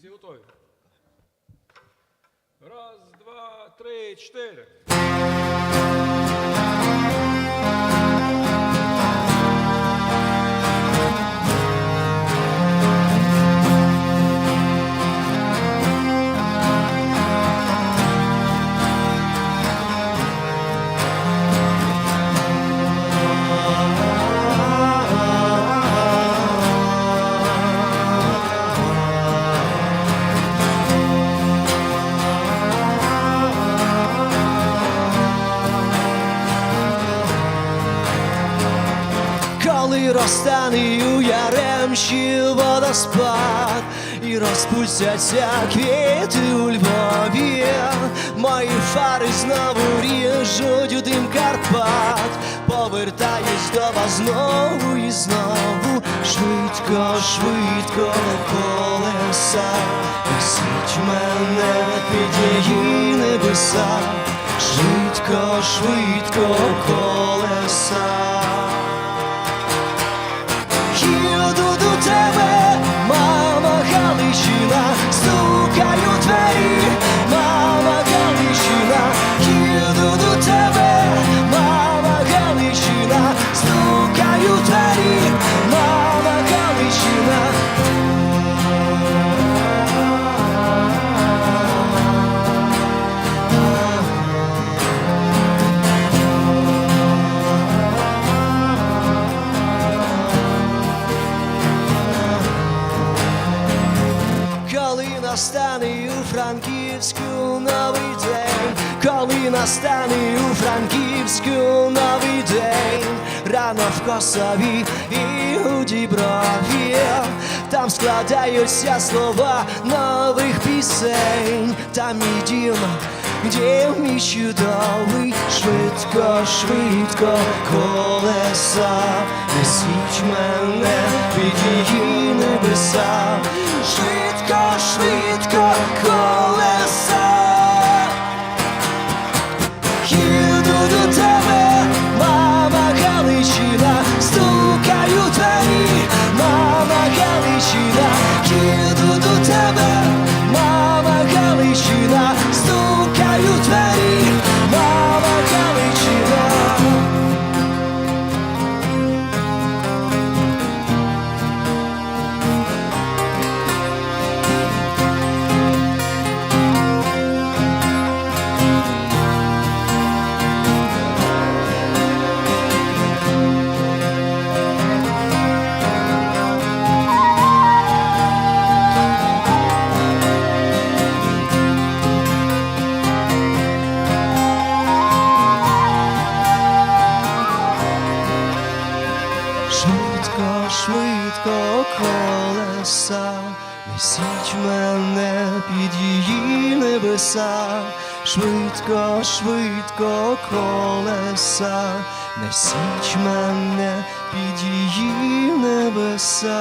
Всі готові? Раз, два, три, чотири. Коли розтане у водоспад І розпустяться квіти у Львові. Мої фари знову ріжуть у дим Карпат. Повертаюсь до вас знову і знову. Швидко, швидко колеса. Несіть мене під її небеса. Швидко, швидко колеса настане у Франківську новий день, коли настане у Франківську новий день, рано в Косові і у Діброві, там складаються слова нових пісень, там мій дім, дім мій чудовий, швидко, швидко колеса, несіть мене під її небеса. Швидко, швидко Швидко, швидко колеса, несіть мене під її небеса, швидко, швидко колеса, несіть мене під її небеса.